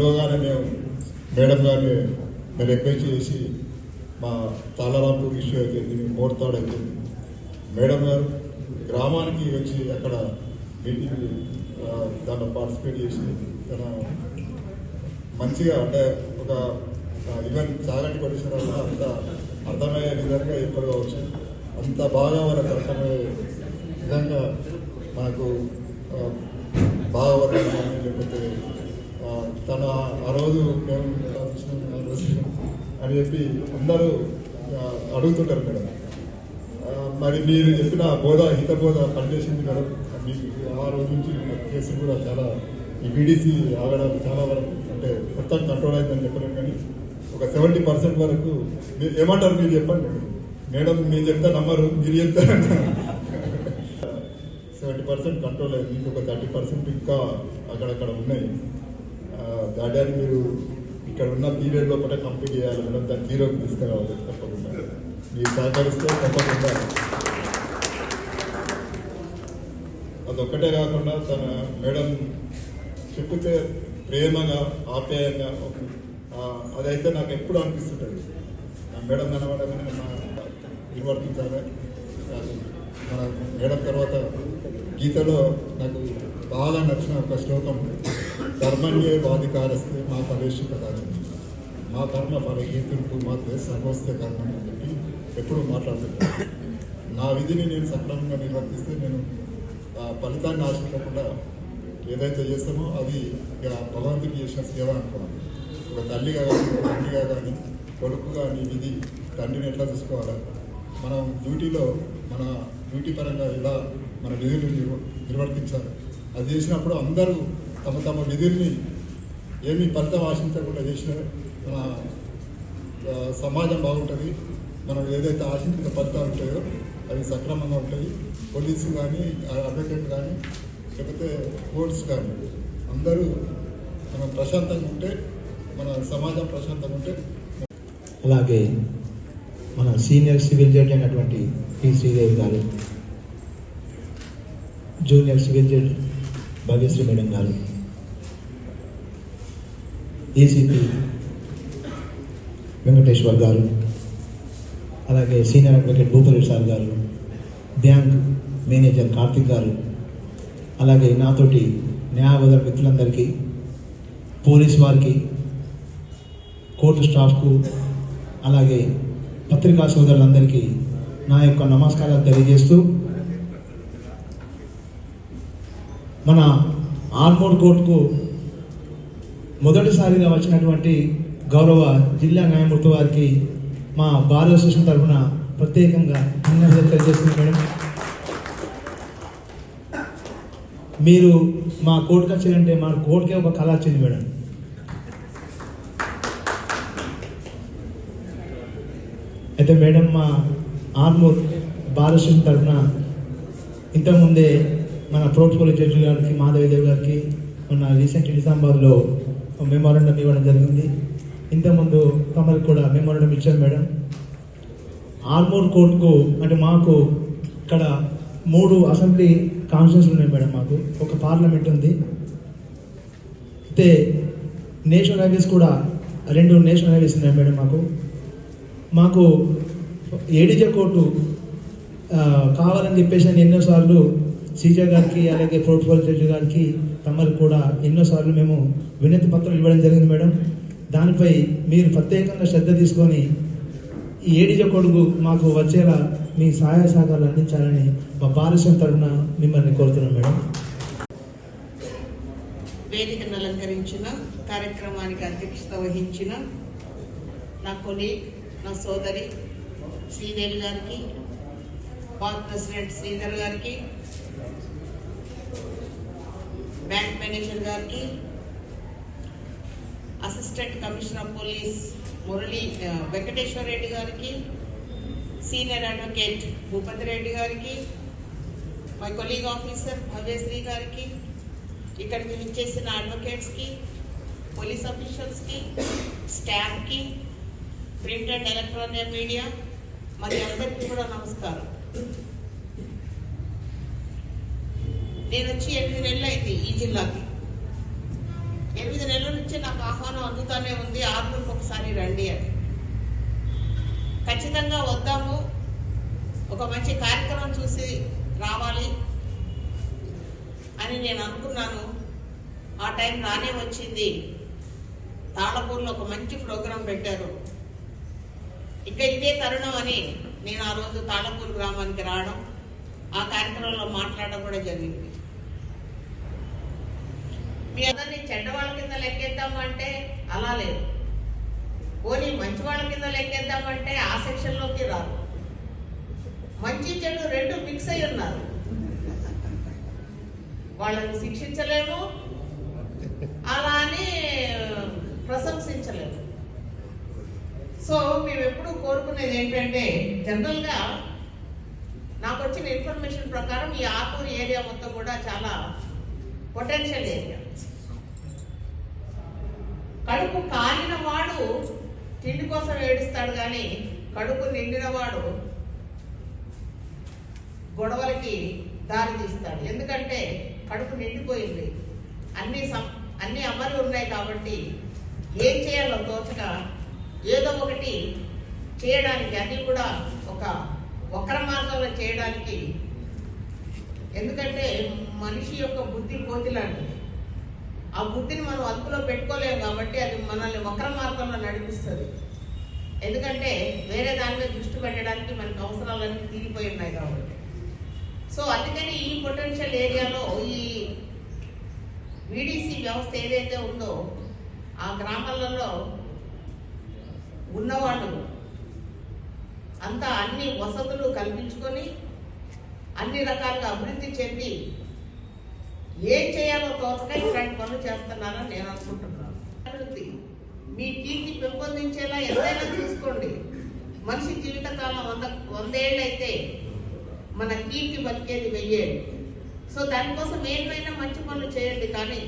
పిలవగానే మేము మేడం గారిని మేము రిక్వెస్ట్ చేసి మా తాళరాంపూర్ ఇష్యూ అయిపోయింది మోడతాడు అయిపోయింది. మేడం గారు గ్రామానికి వచ్చి అక్కడ మీటింగ్ దాంట్లో పార్టిసిపేట్ చేసి తన మంచిగా అంటే ఒక ఈవెన్ చాగంటి పరిసరాలు అంత అర్థమయ్యే విధంగా ఎప్పుడు చెప్పవచ్చు అంత బాగా వాళ్ళకి అర్థమయ్యే విధంగా మనకు బాగా వర్గం లేకపోతే తన ఆ రోజు మేము ఆ రోజు అని చెప్పి అందరూ అడుగుతుంటారు మేడం. మరి మీరు చెప్పిన బోధ హిత బోధ పనిచేసింది మేడం. మీకు ఆ రోజు నుంచి కేసులు కూడా చాలా ఈ బీడీసీ ఆగడం చాలా వరకు అంటే మొత్తం కంట్రోల్ అయిందని చెప్పలేము కానీ ఒక సెవెంటీ పర్సెంట్ వరకు మీరు ఏమంటారు మీరు చెప్పండి. మేడం మీరు చెప్తే నమ్మరు మీరు చెప్తారంట సెవెంటీ పర్సెంట్ కంట్రోల్ అయింది ఇంకొక థర్టీ పర్సెంట్ ఇంకా అక్కడక్కడ ఉన్నాయి. దాడాన్ని మీరు ఇక్కడ ఉన్న పీరియడ్ లోపల కంప్లీట్ చేయాలి మేడం. దాన్ని జీరోకి తీసుకురావాలి. తప్పకుండా. మీరు సహకరిస్తే తప్పకుండా. అదొక్కటే కాకుండా తన మేడం చెప్పితే ప్రేమగా ఆప్యాయంగా అదైతే నాకు ఎప్పుడు అనిపిస్తుంటుంది. ఆ మేడం కనబడగానే మా నిర్వర్తించాలి. మన మేడం తర్వాత గీతలో నాకు బాగా నచ్చిన ఒక శ్లోకం ధర్మన్యే బాధికారస్తే మా ఫలేషు రాజు మా కర్మ ఫలహీతులకు మాత్రమే మాత్రే సర్వస్తే కర్మ అని చెప్పి ఎప్పుడు మాట్లాడుతున్నాను నా విధిని నేను సక్రమంగా నిర్వర్తిస్తే నేను ఫలితాన్ని ఆశించకుండా ఏదైతే చేస్తామో అది ఇక భగవంతుడికి చేసిన సేవ అనుకున్నాను ఒక తల్లిగా కానీ ఒక తండ్రిగా కానీ కొడుకు కానీ విధి తండ్రిని ఎట్లా చూసుకోవాలి? మనం డ్యూటీలో మన డ్యూటీ పరంగా ఎలా మన విధులు నిర్వ- నిర్వర్తించాలి? అది చేసినప్పుడు అందరూ తమ తమ విధుల్ని ఏమీ ఫలితం ఆశించకుండా చేసిన మన సమాజం బాగుంటుంది. మనం ఏదైతే ఆశించిన ఫలితాలు ఉంటాయో అవి సక్రమంగా ఉంటాయి. పోలీసు కానీ అడ్వకేట్ కానీ లేకపోతే కోర్ట్స్ కానీ అందరూ మనం ప్రశాంతంగా ఉంటే మన సమాజం ప్రశాంతంగా ఉంటే అలాగే మన సీనియర్ సివిల్ జడ్జి అయినటువంటి పి శ్రీదేవి గారు junior civil judge Bhagyashree madam గారు ఏసీపీ వెంకటేశ్వర్ గారు అలాగే సీనియర్ అడ్వకేట్ భూపతి సార్ గారు బ్యాంక్ మేనేజర్ కార్తిక్ గారు అలాగే నాతోటి న్యాయవాద మిత్రులందరికీ పోలీస్ వారికి కోర్టు స్టాఫ్కు అలాగే పత్రికా సోదరులందరికీ నా యొక్క నమస్కారాలు తెలియజేస్తూ మన ఆర్మోర్ కోర్టుకు మొదటిసారిగా వచ్చినటువంటి గౌరవ జిల్లా న్యాయమూర్తి వారికి మా బార్ అసోసియేషన్ తరఫున ప్రత్యేకంగా ధన్యవాదాలు తెలియజేస్తుంది మేడం. మీరు మా కోర్టుకు వచ్చారంటే మా కోర్టుకే ఒక కళ వచ్చింది మేడం. అయితే మేడం మా ఆర్మూర్ బాలశ్రీ తరఫున ఇంతకుముందే మన ప్రోటోకాల్ జడ్జి గారికి మాధవీదేవి గారికి మన రీసెంట్ నిజామాబాద్లో మెమోరండం ఇవ్వడం జరిగింది. ఇంతకుముందు కమల్ కూడా మెమోరండం ఇచ్చారు మేడం. ఆర్మూర్ కోర్టుకు అంటే మాకు ఇక్కడ మూడు అసెంబ్లీ కాన్స్టిట్యూన్స్ ఉన్నాయి మేడం మాకు. ఒక పార్లమెంట్ ఉంది. అయితే నేషనల్ హైవేస్ కూడా రెండు నేషనల్ హైవేస్ ఉన్నాయి మేడం మాకు. మాకు ఏడీజే కోర్టు కావాలని చెప్పేసి నేను ఎన్నోసార్లు సీజా గారికి అలాగే ప్రోటోకాల్ జడ్జి గారికి తమరికి కూడా ఎన్నోసార్లు మేము వినతి పత్రం ఇవ్వడం జరిగింది మేడం. దానిపై మీరు ప్రత్యేకంగా శ్రద్ధ తీసుకొని ఈ ఏడిజ కొడుకు మాకు వచ్చేలా మీ సహాయ సహకారాలు అందించాలని మా పారిశ్రమ తరఫున మిమ్మల్ని కోరుతున్నాం మేడం. వేదికను అలంకరించిన కార్యక్రమానికి అధ్యక్షత వహించిన నా కొలీగ్ నా సోదరి శ్రీదేవి గారికి బార్ ప్రెసిడెంట్ శ్రీధర్ గారికి బ్యాంక్ మేనేజర్ గారికి assistant commissioner of police Murali Venkateswara Reddy గారికి సీనియర్ అడ్వకేట్ భూపతి రెడ్డి గారికి మై కొలీగ్ ఆఫీసర్ భవ్యశ్రీ గారికి ఇక్కడికి విచ్చేసిన అడ్వకేట్స్కి పోలీస్ ఆఫీషియల్స్కి స్టాఫ్కి ప్రింట్ అండ్ ఎలక్ట్రానిక్ మీడియా మరి అందరికీ కూడా నమస్కారం. నేను వచ్చి ఎనిమిది నెలలు అయితే ఈ జిల్లాకి. ఎనిమిది నెలల నుంచి నాకు ఆహ్వానం అందుతానే ఉంది. ఆర్మూర్కి ఒకసారి రండి అని. ఖచ్చితంగా వద్దాము. ఒక మంచి కార్యక్రమం చూసి రావాలి అని నేను అనుకున్నాను. ఆ టైం రానే వచ్చింది. తాళపూర్లో ఒక మంచి ప్రోగ్రాం పెట్టారు. ఇక ఇదే తరుణం అని నేను ఆ రోజు తాళపూర్ గ్రామానికి రావడం ఆ కార్యక్రమంలో మాట్లాడడం కూడా జరిగింది. మీ అందరినీ చెడ్డవాళ్ళ కింద లెక్కేద్దామంటే అలా లేదు. పోనీ మంచి వాళ్ళ కింద లెక్కేద్దామంటే ఆ సెక్షన్లోకి రాదు. మంచి చెడు రెండు మిక్స్ అయి ఉన్నారు. వాళ్ళని శిక్షించలేము. అలా అని ప్రశంసించలేము. సో మేము ఎప్పుడు కోరుకునేది ఏంటంటే జనరల్గా నాకు వచ్చిన ఇన్ఫర్మేషన్ ప్రకారం ఈ ఆకూరు ఏరియా మొత్తం కూడా చాలా పొటెన్షియల్ ఏరియా. కడుపు కాలిన వాడు తిండి కోసం ఏడుస్తాడు కానీ కడుపు నిండిన వాడు గొడవలకి దారి తీస్తాడు. ఎందుకంటే కడుపు నిండిపోయింది. అన్ని సం- అన్ని అమలు ఉన్నాయి కాబట్టి ఏం చేయాలో తోచక ఏదో ఒకటి చేయడానికి అన్ని కూడా ఒక వక్ర మార్గంలో చేయడానికి. ఎందుకంటే మనిషి యొక్క బుద్ధి కోతిలాంటిది ఆ బుద్ధిని మనం అదుపులో పెట్టుకోలేము కాబట్టి అది మనల్ని వక్ర మార్గంలో నడిపిస్తుంది. ఎందుకంటే వేరే దాని మీద దృష్టి పెట్టడానికి మనకు అవసరాలన్నీ తీరిపోయి ఉన్నాయి కాబట్టి. సో అందుకని ఈ పొటెన్షియల్ ఏరియాలో ఈ వీడీసీ వ్యవస్థ ఏదైతే ఉందో ఆ గ్రామాలలో ఉన్నవాళ్ళు అంతా అన్ని వసతులు కల్పించుకొని అన్ని రకాలుగా అభివృద్ధి చెంది ఏం చేయాలో తోచక ఇలాంటి పనులు చేస్తున్నారని నేను అనుకుంటున్నాను. అభివృద్ధి మీ కీర్తి పెంపొందించేలా ఎంతైనా చూసుకోండి. మనిషి జీవితకాలం వంద వందేళ్ళు అయితే మన కీర్తి బతికేది వెయ్యేళ్ళు సో దానికోసం ఏమైనా మంచి పనులు చేయండి కానీ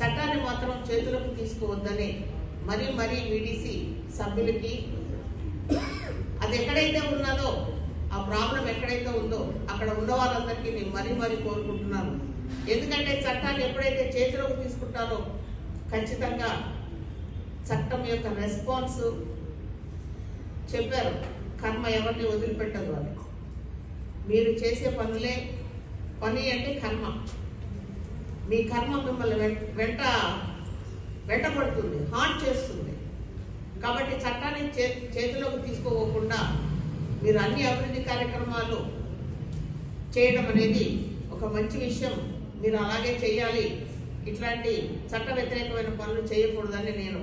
చట్టాన్ని మాత్రం చేతులకు తీసుకోవద్దని మరీ మరీ వీడిసి సభ్యులకి అది ఎక్కడైతే ఉన్నదో ఆ ప్రాబ్లం ఎక్కడైతే ఉందో అక్కడ ఉన్న వాళ్ళందరికీ నేను మరీ మరీ కోరుకుంటున్నాను. ఎందుకంటే చట్టాన్ని ఎప్పుడైతే చేతిలోకి తీసుకుంటారో ఖచ్చితంగా చట్టం యొక్క రెస్పాన్స్ చెప్పారు. కర్మ ఎవరిని వదిలిపెట్టదు అని. మీరు చేసే పనులే పని అంటే కర్మ. మీ కర్మ మిమ్మల్ని వెంట వెంట వెంటబడుతుంది హార్ట్ చేస్తుంది. కాబట్టి చట్టాన్ని చే చేతిలోకి తీసుకోకుండా మీరు అన్ని అభివృద్ధి కార్యక్రమాలు చేయడం అనేది ఒక మంచి విషయం. మీరు అలాగే చేయాలి. ఇట్లాంటి చట్ట వ్యతిరేకమైన పనులు చేయకూడదని నేను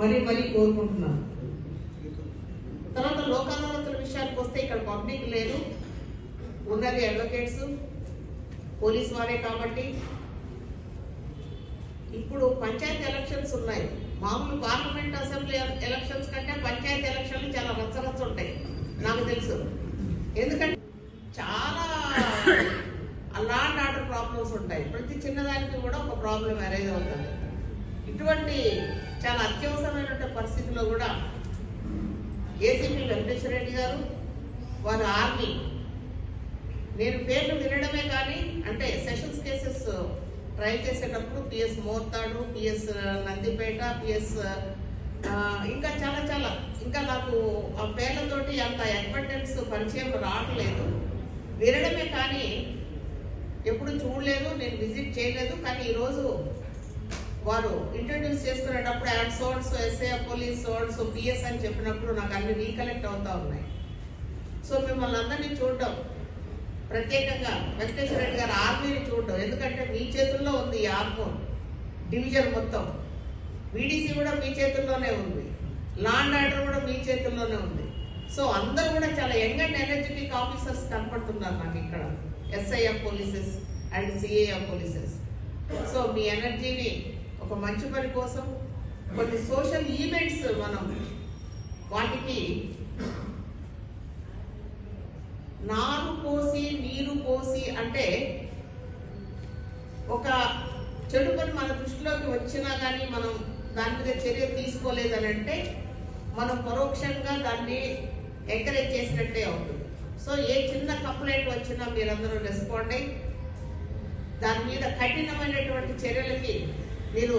మరీ మరీ కోరుకుంటున్నాను. తర్వాత లోక్ అదాలతుల విషయానికి వస్తే ఇక్కడ పబ్లిక్ లేదు. ఉన్నది అడ్వకేట్స్ పోలీస్ వారే కాబట్టి. ఇప్పుడు పంచాయతీ ఎలక్షన్స్ ఉన్నాయి. మామూలు పార్లమెంట్ అసెంబ్లీ ఎలక్షన్స్ కంటే పంచాయతీ ఎలక్షన్లు చాలా రచ్చరచ్చ ఉంటాయి. నాకు తెలుసు. ఎందుకంటే చాలా అలాంటి ఆర్డర్ ప్రాబ్లమ్స్ ఉంటాయి ప్రతి చిన్నదానికి కూడా ఒక ప్రాబ్లం అరేజ్ అవుతుంది. ఇటువంటి చాలా అత్యవసరమైనటువంటి పరిస్థితిలో కూడా ఏసీపీ వెంకటేశ్వర రెడ్డి గారు వారు ఆర్మీ నేను పేర్లు వినడమే కానీ అంటే సెషన్స్ కేసెస్ ట్రై చేసేటప్పుడు PS Mortad PS Nandipet PS ఇంకా చాలా చాలా. ఇంకా నాకు ఆ పేర్లతోటి అంత అడ్వర్టెన్స్ పరిచయం రావట్లేదు. వినడమే కానీ ఎప్పుడు చూడలేదు నేను విజిట్ చేయలేదు కానీ ఈరోజు వారు ఇంట్రడ్యూస్ చేసుకునేటప్పుడు add source SA police source PS అని చెప్పినప్పుడు నాకు అన్ని రీకలెక్ట్ అవుతూ ఉన్నాయి. సో మిమ్మల్ని అందరినీ చూడడం ప్రత్యేకంగా వెంకటేశ్వర రెడ్డి గారు ఆర్మీని చూడడం ఎందుకంటే మీ చేతుల్లో ఉంది ఈ ఆర్మోన్ డివిజన్ మొత్తం. వీడీసీ కూడా మీ చేతుల్లోనే ఉంది. లాండ్ ఆర్డర్ కూడా మీ చేతుల్లోనే ఉంది. సో అందరూ కూడా చాలా యంగ్ అండ్ ఎనర్జెటిక్ ఆఫీసర్స్ కనపడుతున్నారు నాకు ఇక్కడ. SIF polices and CAF polices so మీ ఎనర్జీని ఒక మంచి పని కోసం కొన్ని సోషల్ ఈవెంట్స్ మనం వాటికి నారు పోసి నీరు పోసి అంటే ఒక చెడు పని మన దృష్టిలోకి వచ్చినా కానీ మనం దాని మీద చర్య తీసుకోలేదని అంటే మనం పరోక్షంగా దాన్ని ఎంకరేజ్ చేసినట్టే అవుతుంది. సో ఏ చిన్న కంప్లైంట్ వచ్చినా మీరందరూ రెస్పాండ్ అయ్యి దాని మీద కఠినమైనటువంటి చర్యలకి మీరు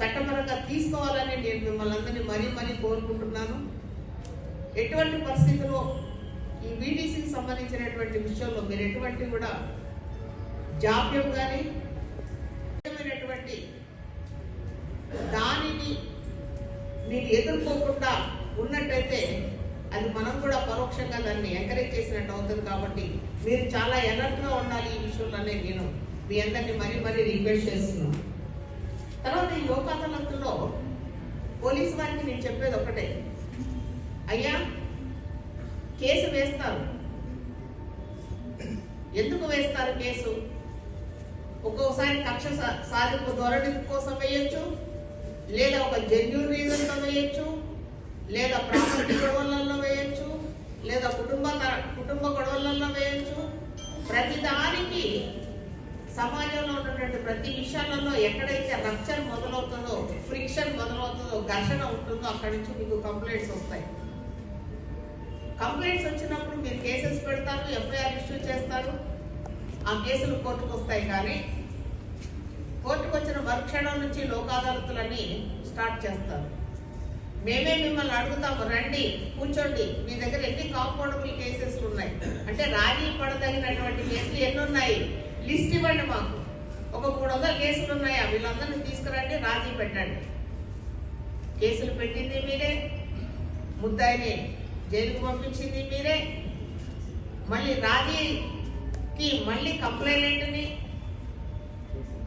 చట్టపరంగా తీసుకోవాలని నేను మిమ్మల్ని అందరినీ మరీ మరీ కోరుకుంటున్నాను. ఎటువంటి పరిస్థితుల్లో ఈ బీటీసీకి సంబంధించినటువంటి విషయంలో మీరు ఎటువంటి కూడా జాప్యం కానీ దానిని మీరు ఎదుర్కోకుండా ఉన్నట్టయితే అది మనం కూడా పరోక్షంగా దాన్ని ఎంకరేజ్ చేసినట్టు అవుతుంది కాబట్టి మీరు చాలా ఎనర్ట్గా ఉండాలి ఈ విషయంలోనే నేను మీ అందరినీ మరీ మరీ రిక్వెస్ట్ చేస్తున్నాను. తర్వాత ఈ లోక్ అదాలత్లో పోలీసు వారికి నేను చెప్పేది ఒకటే. అయ్యా కేసు వేస్తారు. ఎందుకు వేస్తారు కేసు? ఒక్కొక్కసారి కక్ష సా- సాధింపు ధోరణి కోసం వేయొచ్చు. లేదా ఒక జెన్యున్ రీజన్తో వేయొచ్చు. లేదా ప్రాపర్టీ గొడవలలో వేయచ్చు లేదా కుటుంబ కుటుంబ గొడవలలో వేయొచ్చు. ప్రతి దానికి సమాజంలో ఉన్నటువంటి ప్రతి విషయాలలో ఎక్కడైతే రక్చర్ మొదలవుతుందో ఫ్రిక్షన్ మొదలవుతుందో ఘర్షణ ఉంటుందో అక్కడి నుంచి మీకు కంప్లైంట్స్ వస్తాయి. కంప్లైంట్స్ వచ్చినప్పుడు మీరు కేసెస్ పెడతారు ఎఫ్ఐఆర్ ఇష్యూ చేస్తారు. ఆ కేసులు కోర్టుకు వస్తాయి కానీ కోర్టుకు వచ్చిన మరుక్షణం నుంచి లోక్ స్టార్ట్ చేస్తారు. మేమే మిమ్మల్ని అడుగుతాము రండి కూర్చోండి. మీ దగ్గర ఎన్ని కాంపౌండబుల్ కేసెస్ ఉన్నాయి? అంటే రాజీ పడదగినటువంటి కేసులు ఎన్ని ఉన్నాయి? లిస్ట్ ఇవ్వండి మాకు. ఒక మూడు వందల కేసులు ఉన్నాయా. వీళ్ళందరినీ తీసుకురండి రాజీ పెట్టండి. కేసులు పెట్టింది మీరే. ముద్దాయిని జైలుకు పంపించింది మీరే. మళ్ళీ రాజీకి మళ్ళీ కంప్లైంట్ని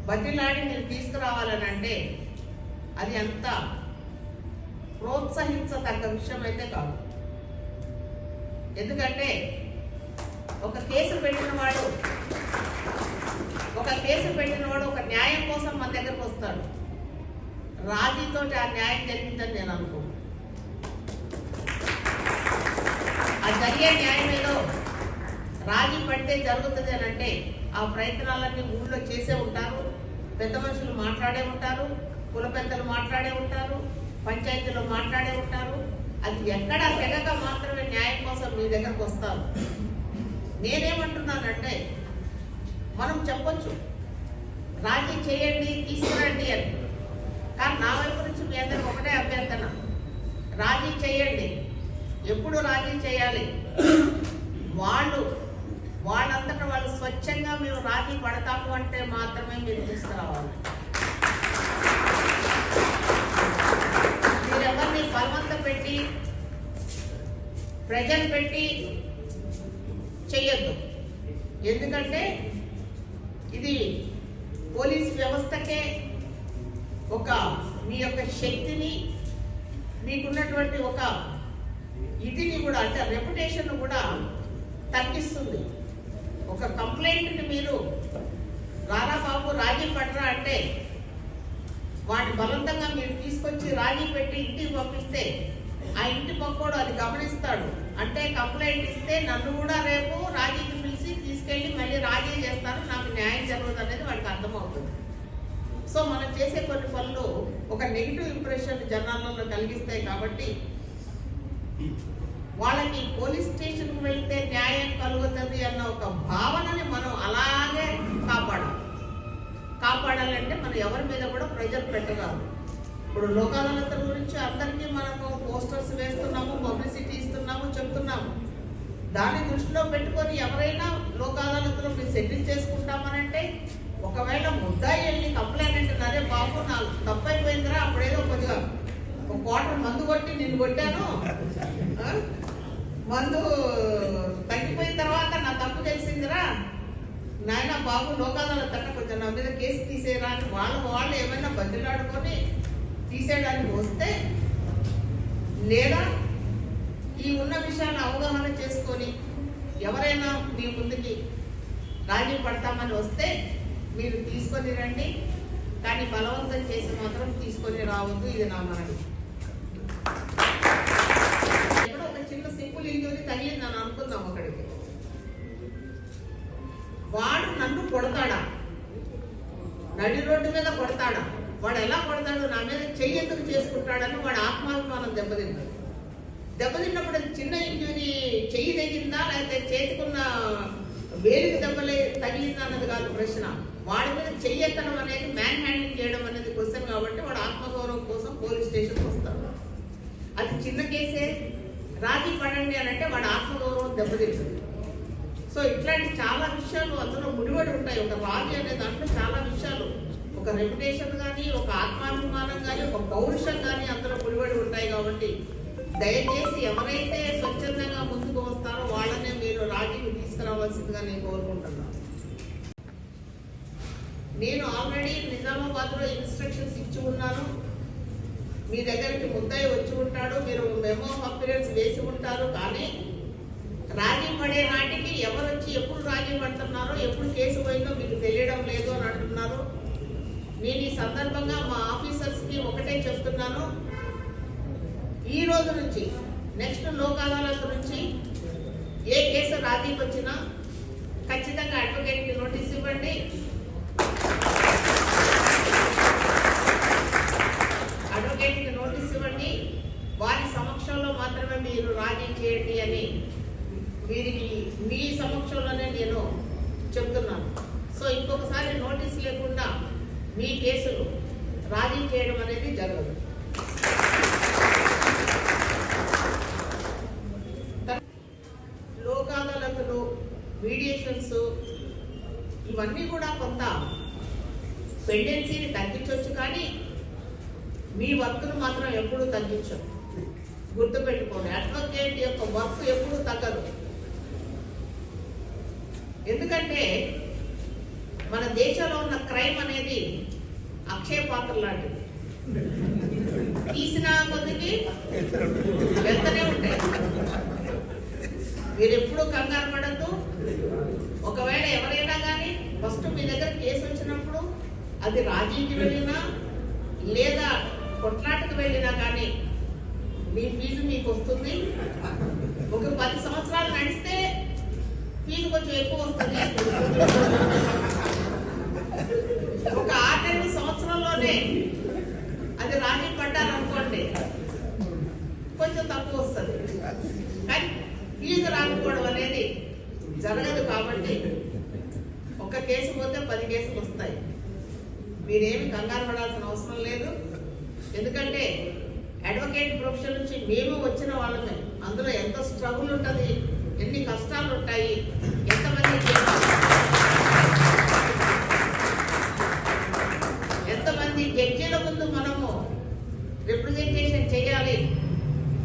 బతిలాడి మీరు తీసుకురావాలని అంటే అది అంతా ప్రోత్సహించదగ్గ విషయం అయితే కాదు. ఎందుకంటే ఒక కేసు పెట్టిన వాడు ఒక కేసు పెట్టిన వాడు ఒక న్యాయం కోసం మన దగ్గరకు వస్తాడు. రాజీతో ఆ న్యాయం జరిగిందని నేను అనుకో ఆ జరిగే న్యాయం ఏదో రాజీ పడితే జరుగుతుంది అని అంటే ఆ ప్రయత్నాలన్నీ ఊళ్ళో చేసే ఉంటారు పెద్ద మనుషులు మాట్లాడే ఉంటారు కుల పెద్దలు మాట్లాడే ఉంటారు పంచాయతీలో మాట్లాడే ఉంటారు. అది ఎక్కడ తెగక మాత్రమే న్యాయం కోసం మీ దగ్గరకు వస్తారు. నేనేమంటున్నానంటే మనం చెప్పొచ్చు. రాజీ చేయండి తీసుకురండి అని. కానీ నా వైపు నుంచి మీ అందరికి ఒకటే అభ్యర్థన. రాజీ చేయండి. ఎప్పుడు రాజీ చేయాలి? వాళ్ళు వాళ్ళంతటా వాళ్ళు స్వచ్ఛంగా మేము రాజీ పడతాము అంటే మాత్రమే మీరు తీసుకురావాలి. మీరెవరిని బలవంతం పెట్టి ప్రెజర్ పెట్టి చెయ్యొద్దు. ఎందుకంటే ఇది పోలీస్ వ్యవస్థకే ఒక మీ యొక్క శక్తిని మీకున్నటువంటి ఒక ఇదిని కూడా అంటే రెప్యుటేషన్ కూడా తగ్గిస్తుంది. ఒక కంప్లైంట్ని మీరు రారా బాబు రాజీ పడరా అంటే వాడిని బలవంతంగా మీరు తీసుకొచ్చి రాగి పెట్టి ఇంటికి పంపిస్తే ఆ ఇంటి పక్కోడు అది గమనిస్తాడు. అంటే కంప్లైంట్ ఇస్తే నన్ను కూడా రేపు రాజీకి పిలిచి తీసుకెళ్ళి మళ్ళీ రాజీ చేస్తారు నాకు న్యాయం జరగదు అనేది వాడికి అర్థమవుతుంది. సో మనం చేసే కొన్ని పనులు ఒక నెగిటివ్ ఇంప్రెషన్ జనాలలో కలిగిస్తాయి కాబట్టి వాళ్ళకి పోలీస్ స్టేషన్కి వెళ్తే న్యాయం కలుగుతుంది అన్న ఒక భావనని మనం అలాగే కాపాడాలి. కాపాడాలంటే మనం ఎవరి మీద కూడా ప్రెజర్ పెట్టరాదు. ఇప్పుడు లోకాదాలతల గురించి అందరికీ మనము పోస్టర్స్ వేస్తున్నాము పబ్లిసిటీ ఇస్తున్నాము చెప్తున్నాము. దాన్ని దృష్టిలో పెట్టుకొని ఎవరైనా లోకాదాలతలో మీరు సెటిల్ చేసుకుంటామనంటే ఒకవేళ ముద్దాయి వెళ్ళి కంప్లైంట్ అంటున్నారే బాబు నాకు తప్పు అయిపోయిందిరా అప్పుడేదో కొద్దిగా ఒక క్వార్టర్ మందు కొట్టి నేను కొట్టాను. మందు తగ్గిపోయిన తర్వాత నా తప్పు తెలిసిందిరా. నాయన బాబు లోకాదాల తట్ట నా మీద కేసు తీసేరా అని వాళ్ళు వాళ్ళు ఏమైనా బదిలాడుకొని తీసేయడానికి వస్తే లేదా ఈ ఉన్న విషయాన్ని అవగాహన చేసుకొని ఎవరైనా మీ ముందుకి రాజీ పడతామని వస్తే మీరు తీసుకొని రండి. కానీ బలవంతం చేసి మాత్రం తీసుకొని రావద్దు. ఇది నా మనవి కొడతాడా? నడి రోడ్డు మీద కొడతాడా? వాడు ఎలా కొడతాడు? నా మీద చెయ్యి ఎందుకు చేసుకుంటాడని వాడు ఆత్మాభిమానం దెబ్బతింటాడు. దెబ్బతిన్నప్పుడు చిన్న ఇంజురీ చెయ్యి తగిందా లేకపోతే చేతికున్న వేలికి దెబ్బలే తగిలిందా అన్నది కాదు ప్రశ్న. వాడి మీద చెయ్యెత్తడం అనేది మ్యాన్ హ్యాండింగ్ చేయడం అనేది క్వశ్చన్ కాబట్టి వాడు ఆత్మగౌరవం కోసం పోలీస్ స్టేషన్కి వస్తాడు. అది చిన్న కేసే. రాజీ పడండి అని అంటే వాడు ఆత్మగౌరవం దెబ్బతింటుంది సో ఇట్లాంటి చాలా విషయాలు అందులో ముడిపడి ఉంటాయి. ఒక రాజు అనే దాంట్లో చాలా విషయాలు. ఒక రెప్యుటేషన్ కానీ ఒక ఆత్మాభిమానం కానీ ఒక పౌరుషం కానీ అందులో ముడిపడి ఉంటాయి కాబట్టి దయచేసి ఎవరైతే స్వచ్ఛందంగా ముందుకు వస్తారో వాళ్ళనే మీరు రాజీకి తీసుకురావాల్సిందిగా నేను కోరుకుంటున్నాను నేను ఆల్రెడీ నిజామాబాద్లో ఇన్స్ట్రక్షన్స్ ఇచ్చి ఉన్నాను. మీ దగ్గరికి ముద్దాయి వచ్చి ఉంటాడు. మీరు మెమో అపిరెన్స్ వేసి ఉంటారు. కానీ రాజీ పడే నాటికి ఎవరు వచ్చి ఎప్పుడు రాజీ పడుతున్నారో ఎప్పుడు కేసు పోయిందో మీకు తెలియడం లేదు అని అంటున్నారు. నేను ఈ సందర్భంగా మా ఆఫీసర్స్కి ఒకటే చెప్తున్నాను. ఈ రోజు నుంచి నెక్స్ట్ లోక్ అదాలత్ నుంచి ఏ కేసు రాజీకి వచ్చినా ఖచ్చితంగా అడ్వకేట్కి నోటీస్ ఇవ్వండి. అడ్వకేట్కి నోటీస్ ఇవ్వండి. వారి సమక్షంలో మాత్రమే మీరు రాజీ చేయండి అని వీరికి మీ సమక్షంలోనే నేను చెప్తున్నాను. సో ఇంకొకసారి నోటీస్ లేకుండా మీ కేసులు రాజీ చేయడం అనేది జరగదు. లోక్ అదాలతులు మీడియేషన్స్ ఇవన్నీ కూడా కొంత పెండెన్సీని తగ్గించవచ్చు కానీ మీ వర్క్ను మాత్రం ఎప్పుడూ తగ్గించరు. గుర్తుపెట్టుకోండి అడ్వకేట్ యొక్క వర్క్ ఎప్పుడూ తగ్గదు. ఎందుకంటే మన దేశంలో ఉన్న క్రైమ్ అనేది అక్షయ పాత్ర లాంటిది. తీసిన కొద్దికి వెళ్తూనే ఉంటాయి. మీరు ఎప్పుడూ కంగారు పడద్దు. ఒకవేళ ఎవరైనా కానీ ఫస్ట్ మీ దగ్గర కేసు వచ్చినప్పుడు అది రాజీకి వెళ్ళినా లేదా కొట్లాటకు వెళ్ళినా కానీ మీ ఫీజు మీకు వస్తుంది. ఒక పది సంవత్సరాలు నడిస్తే ఫీజు కొంచెం ఎక్కువ వస్తుంది. ఒక ఆరేడు సంవత్సరంలోనే అది రాణి పడ్డారనుకోండి కొంచెం తక్కువ వస్తుంది. కానీ ఫీజు రాకపోవడం అనేది జరగదు కాబట్టి ఒక కేసు పోతే పది కేసులు వస్తాయి. మీరేమి కంగారు పడాల్సిన అవసరం లేదు. ఎందుకంటే అడ్వకేట్ ప్రొఫెషన్ నుంచి మేము వచ్చిన వాళ్ళమే. అందులో ఎంత స్ట్రగుల్ ఉంటుంది? ఎన్ని కష్టాలు ఉంటాయి ఎంతమంది ఎంతమంది జడ్జీల ముందు మనము రిప్రజెంటేషన్ చేయాలి?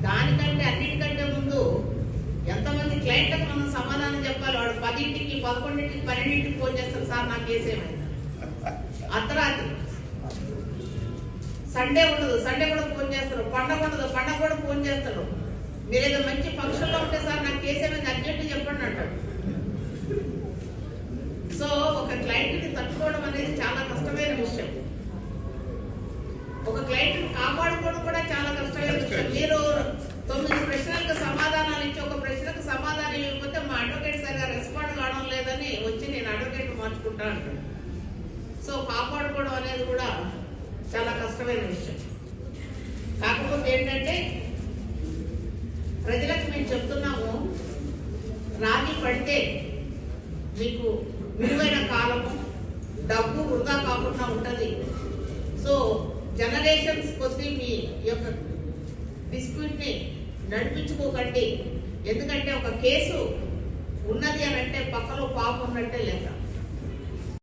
దానికంటే అన్నిటికంటే ముందు ఎంతమంది క్లయింట్లకు మనం సమాధానం చెప్పాలి? వాడు పదింటికి పదకొండింటికి పన్నెండింటికి ఫోన్ చేస్తారు సార్ నాకు కేసు అర్ధరాత్రి. సండే ఉండదు. సండే కూడా ఫోన్ చేస్తారు. పండగ ఉండదు. పండగ కూడా ఫోన్ చేస్తారు. మీరు ఏదో మంచి ఫంక్షన్లో ఉంటే సార్ నాకు కేసు ఏమైంది అర్జెంట్ చెప్పండి అంటాడు. సో ఒక క్లయింట్ని తట్టుకోవడం అనేది చాలా కష్టమైన విషయం. ఒక క్లయింట్ని కాపాడుకోవడం కూడా చాలా కష్టమైన విషయం. మీరు తొమ్మిది ప్రశ్నలకు సమాధానాలు ఇచ్చి ఒక ప్రశ్నకు సమాధానం ఇవ్వకపోతే మా అడ్వకేట్ సరిగా రెస్పాండ్ కావడం లేదని వచ్చి నేను అడ్వకేట్ మార్చుకుంటా అంటాడు. సో కాపాడుకోవడం అనేది కూడా చాలా కష్టమైన విషయం కాకపోతే ఏంటంటే ప్రజలకు మేము చెప్తున్నాము రాగి పడితే మీకు విలువైన కాలము డబ్బు వృధా కాకుండా ఉంటుంది సో జనరేషన్స్ కొద్దీ మీ యొక్క డిస్ప్యూట్ని తీసుకోకండి. ఎందుకంటే ఒక కేసు ఉన్నది అని అంటే పక్కలో పాపం ఉన్నట్టే లెక్క.